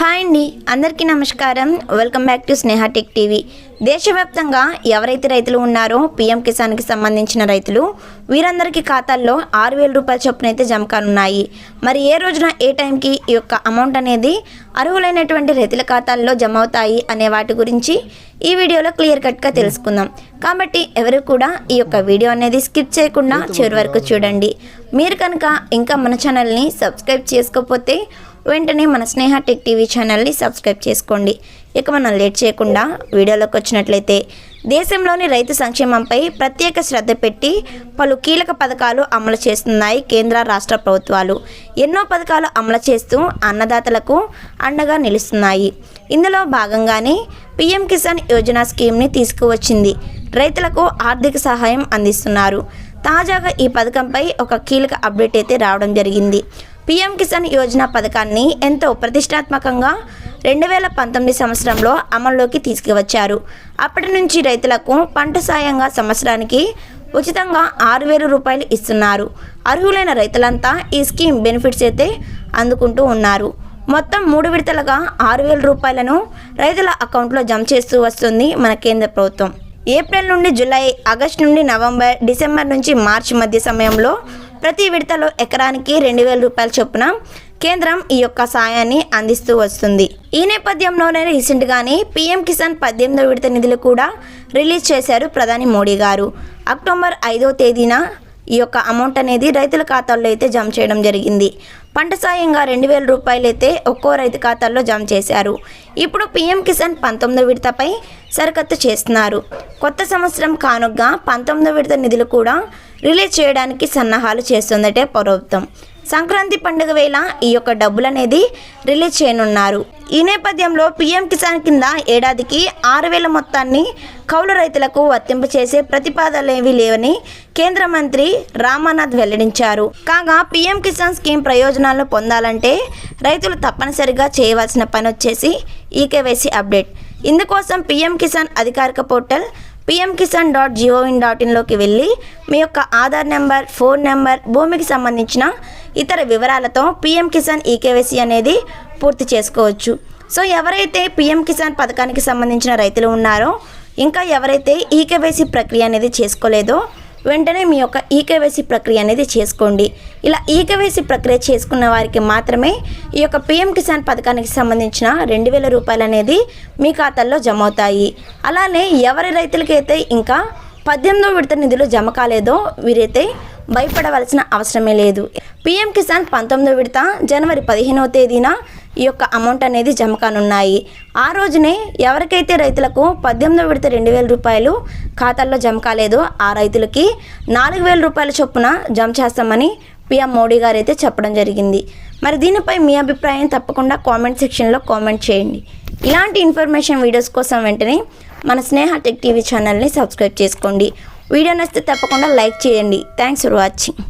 Hi అండి అందరికీ నమస్కారం. Welcome back to Sneha tech TV దేశవ్యాప్తంగా ఎవరైతే రైతులు ఉన్నారో పీఎం కిసాన్కి సంబంధించిన రైతులు వీరందరికీ ఖాతాల్లో ఆరు వేల రూపాయల చొప్పున అయితే జమ కానున్నాయి. మరి ఏ రోజున ఏ టైంకి ఈ యొక్క అమౌంట్ అనేది అర్హులైనటువంటి రైతుల ఖాతాల్లో జమ అవుతాయి అనే వాటి గురించి ఈ వీడియోలో క్లియర్ కట్గా తెలుసుకుందాం. కాబట్టి ఎవరు కూడా ఈ యొక్క వీడియో అనేది స్కిప్ చేయకుండా చివరి వరకు చూడండి. మీరు కనుక ఇంకా మన ఛానల్ని సబ్స్క్రైబ్ చేసుకోకపోతే వెంటనే మన స్నేహ టెక్ టీవీ ఛానల్ని సబ్స్క్రైబ్ చేసుకోండి. ఇక మనం లేట్ చేయకుండా వీడియోలోకి వచ్చినట్లయితే దేశంలోని రైతు సంక్షేమంపై ప్రత్యేక శ్రద్ధ పెట్టి పలు కీలక పథకాలు అమలు చేస్తున్నాయి కేంద్ర రాష్ట్ర ప్రభుత్వాలు. ఎన్నో పథకాలు అమలు చేస్తూ అన్నదాతలకు అండగా నిలుస్తున్నాయి. ఇందులో భాగంగానే పీఎం కిసాన్ యోజన స్కీమ్ని తీసుకువచ్చింది. రైతులకు ఆర్థిక సహాయం అందిస్తున్నారు. తాజాగా ఈ పథకంపై ఒక కీలక అప్డేట్ అయితే రావడం జరిగింది. పీఎం కిసాన్ యోజన పథకాన్ని ఎంతో ప్రతిష్టాత్మకంగా రెండు వేల పంతొమ్మిది సంవత్సరంలో అమల్లోకి తీసుకువచ్చారు. అప్పటి నుంచి రైతులకు పంట సాయంగా సంవత్సరానికి ఉచితంగా ఆరు వేల రూపాయలు ఇస్తున్నారు. అర్హులైన రైతులంతా ఈ స్కీమ్ బెనిఫిట్స్ అయితే అందుకుంటూ ఉన్నారు. మొత్తం మూడు విడతలుగా ఆరు వేల రూపాయలను రైతుల అకౌంట్లో జమ చేస్తూ వస్తుంది మన కేంద్ర ప్రభుత్వం. ఏప్రిల్ నుండి జూలై ఆగస్టు నుండి నవంబర్ డిసెంబర్ నుంచి మార్చి మధ్య సమయంలో ప్రతి విడతలో ఎకరానికి రెండు వేల రూపాయల చొప్పున కేంద్రం ఈ యొక్క సాయాన్ని అందిస్తూ వస్తుంది. ఈ నేపథ్యంలోనే రీసెంట్గానే పీఎం కిసాన్ పద్దెనిమిదో విడత నిధులు కూడా రిలీజ్ చేశారు ప్రధాని మోడీ గారు. అక్టోబర్ ఐదో తేదీన ఈ యొక్క అమౌంట్ అనేది రైతుల ఖాతాల్లో అయితే జమ చేయడం జరిగింది. పంట సాయంగా రెండు వేల రూపాయలు అయితే ఒక్కో రైతు ఖాతాల్లో జమ చేశారు. ఇప్పుడు పీఎం కిసాన్ పంతొమ్మిదో విడతపై సరికత్తు చేస్తున్నారు. కొత్త సంవత్సరం కానుగ్గా పంతొమ్మిదో విడత నిధులు కూడా రిలీజ్ చేయడానికి సన్నాహాలు చేస్తుందటే ప్రభుత్వం సంక్రాంతి పండుగ వేళ ఈ యొక్క డబ్బులు అనేది రిలీజ్ చేయనున్నారు. ఈ నేపథ్యంలో పీఎం కిసాన్ కింద ఏడాదికి ఆరు వేల మొత్తాన్ని కౌలు రైతులకు వర్తింపచేసే ప్రతిపాదనలేవి లేవని కేంద్ర మంత్రి రామానాథ్ వెల్లడించారు. కాగా పీఎం కిసాన్ స్కీమ్ ప్రయోజనాలను పొందాలంటే రైతులు తప్పనిసరిగా చేయవలసిన పని వచ్చేసి ఈకేవైసీ అప్డేట్. ఇందుకోసం పీఎం కిసాన్ అధికారిక portal PM Kisan dot జిఓఇన్ dot ఇన్లోకి వెళ్ళి మీ యొక్క ఆధార్ నెంబర్ ఫోన్ నెంబర్ భూమికి సంబంధించిన ఇతర వివరాలతో పిఎం కిసాన్ ఈకేవైసీ అనేది పూర్తి చేసుకోవచ్చు. సో ఎవరైతే పిఎం కిసాన్ పథకానికి సంబంధించిన రైతులు ఉన్నారో ఇంకా ఎవరైతే ఈకేవైసీ ప్రక్రియ అనేది చేసుకోలేదో వెంటనే మీ యొక్క ఈకేవైసీ ప్రక్రియ అనేది చేసుకోండి. ఇలా ఈకేవైసీ ప్రక్రియ చేసుకున్న వారికి మాత్రమే ఈ యొక్క పిఎం కిసాన్ పథకానికి సంబంధించిన రెండు వేల రూపాయలు అనేది మీ ఖాతాల్లో జమ అవుతాయి అలానే ఎవరి రైతులకైతే ఇంకా పద్దెనిమిదో విడత నిధులు జమ కాలేదో వీరైతే భయపడవలసిన అవసరమే లేదు. పిఎం కిసాన్ పంతొమ్మిదో విడత జనవరి పదిహేనవ తేదీన ఈ యొక్క అమౌంట్ అనేది జమ కానున్నాయి. ఆ రోజునే ఎవరికైతే రైతులకు పద్దెనిమిదో విడత రెండు వేల రూపాయలు ఖాతాల్లో జమ కాలేదో ఆ రైతులకి నాలుగు వేల రూపాయల చొప్పున జమ చేస్తామని పిఎం మోడీ గారు అయితే చెప్పడం జరిగింది. మరి దీనిపై మీ అభిప్రాయం తప్పకుండా కామెంట్ సెక్షన్లో కామెంట్ చేయండి. ఇలాంటి ఇన్ఫర్మేషన్ వీడియోస్ కోసం వెంటనే మన స్నేహ టెక్ టీవీ ఛానల్ని సబ్స్క్రైబ్ చేసుకోండి. వీడియో నచ్చితే తప్పకుండా లైక్ చేయండి. Thanks for watching.